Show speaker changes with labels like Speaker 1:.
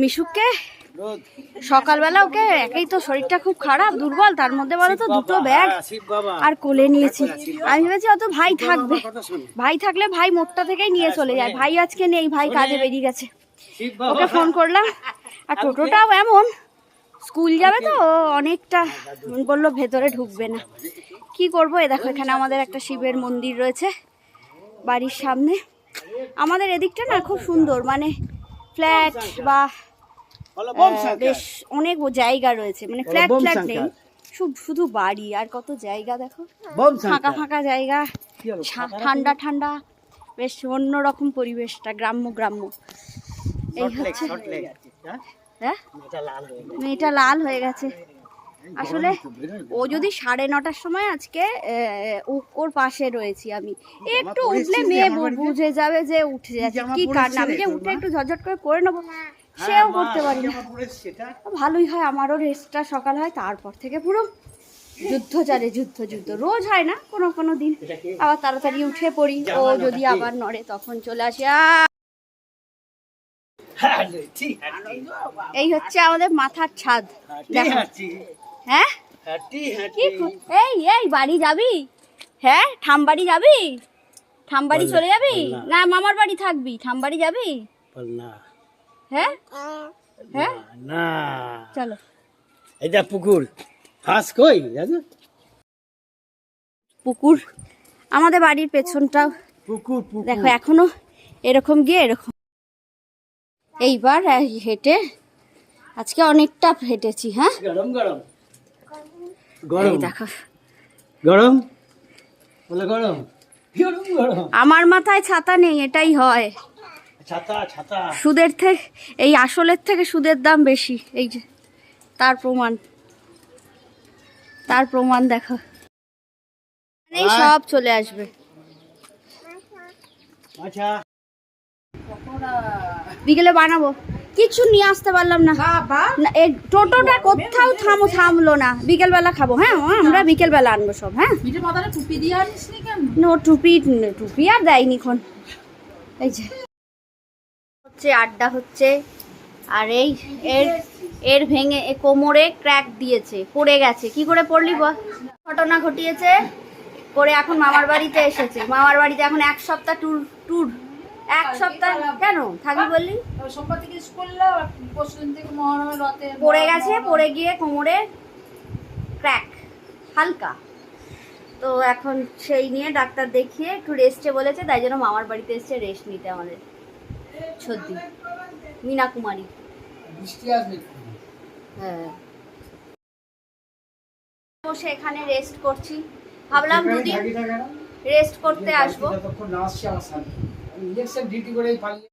Speaker 1: মিশুকে সকালবেলা ওকে একেই তো শরীরটা খুব খারাপ দুর্বল তার মধ্যে বলো তো দুটো ব্যাগ আর কোলে নিয়েছি। আমি ভেবেছি অত ভাই থাকবে। ভাই থাকলে ভাই মোটটা থেকেই নিয়ে চলে যায়। ভাই আজকে নেই ভাই কাজে বেরিয়ে গেছে। ওকে ফোন করলাম। আর টোটোটাও এমন। স্কুল যাবে তো অনেকটা বলল ভেতরে ঢুকবে না। কি করব? এ দেখো এখানে আমাদের একটা শিবের মন্দির রয়েছে বাড়ির সামনে। আমাদের এদিকটা না খুব সুন্দর মানে ফ্ল্যাট বা বেশ অনেক জায়গা রয়েছে মানে ফ্ল্যাট ফ্ল্যাট নেই। শুধু শুধু বাড়ি আর কত জায়গা দেখো। ফাঁকা ফাঁকা জায়গা। ঠান্ডা ঠান্ডা। বেশ অন্যরকম পরিবেশটা গ্রাম্য গ্রাম্য। এই হচ্ছে হ্যাঁ? মেয়েটা লাল হয়ে গেছে। আসলে ও যদি সাড়ে নটার সময় আজকে আহ, ও- ওর পাশে রয়েছি আমি। একটু উঠলে মেয়ে বুঝে যাবে যে উঠে যাচ্ছে। কি কারণ আমি যে উঠে একটু ঝটঝট করে করে নেব। সেও করতে পারি না ভালোই হয় আমারও রেস্টটা সকাল হয় তারপর থেকে পুরো যুদ্ধ চালে যুদ্ধ যুদ্ধ। রোজ হয় না কোনো কোনো দিন। আবার তাড়াতাড়ি উঠে পড়ি। ও যদি আবার নড়ে তখন চলে আসে। আহ! এই হচ্ছে আমাদের মাথার ছাদ। দেখো। হ্যাঁ? এই এই বাড়ি যাবি? হ্যাঁ ঠামবাড়ি যাবি? ঠামবাড়ি চলে যাবি? না। মামার বাড়ি থাকবি। ঠামবাড়ি যাবি? হ্যাঁ? হ্যাঁ?
Speaker 2: না।
Speaker 1: চলো।
Speaker 2: এটা পুকুর। হাঁস কই? জানো?
Speaker 1: পুকুর। আমাদের বাড়ির পেছনটাও।
Speaker 2: পুকুর
Speaker 1: দেখো এখনও এরকম গিয়ে এরকম। এইবার এই হেঁটে আজকে অনেকটা হেঁটেছি হ্যাঁ?
Speaker 2: গরম গরম। গরম।
Speaker 1: দেখো।
Speaker 2: গরম? বলে গরম।
Speaker 1: আমার মাথায় ছাতা নেই এটাই হয়।
Speaker 2: ছাতা ছাতা।
Speaker 1: সুদের থেকে এই আসলের থেকে সুদের দাম বেশি এই যে তার প্রমাণ। তার প্রমাণ দেখো। এই সব চলে আসবে।
Speaker 2: আচ্ছা।
Speaker 1: বিকেলে বানাবো। কিছু নিয়ে আসতে পারলাম না। না, এই টোটোটা কোথাও থামো থামলো না। বিকেল বেলা খাব। হ্যাঁ আমরা বিকেল বেলা আনব সব হ্যাঁ। নো টুপি টুপি আর দেয়নি খন এই যে হচ্ছে আড্ডা হচ্ছে আর এই এর এর ভেঙে কোমরে ক্র্যাক দিয়েছে পড়ে গেছে। কি করে পড়লি বল? ঘটনা ঘটিয়েছে করে এখন মামার বাড়িতে এসেছে। মামার বাড়িতে এখন এক সপ্তাহ ট্যুর ট্যুর এক সপ্তাহ কেন? থাকবি বললি?
Speaker 3: সোমবার থেকে রথে
Speaker 1: পড়ে গেছে পড়ে গিয়ে কোমরে ক্র্যাক হালকা। তো এখন সেই নিয়ে ডাক্তার দেখিয়ে একটু রেস্টে বলেছে তাই জন্য মামার বাড়িতে এসছে রেস্ট নিতে আমাদের সত্যি মীনা কুমারী। হ্যাঁ। বসে এখানে রেস্ট করছি। ভাবলাম দুদিন রেস্ট করতে আসব।
Speaker 2: যতক্ষণ না আসছে আমার ডিউটি করেই পালিয়ে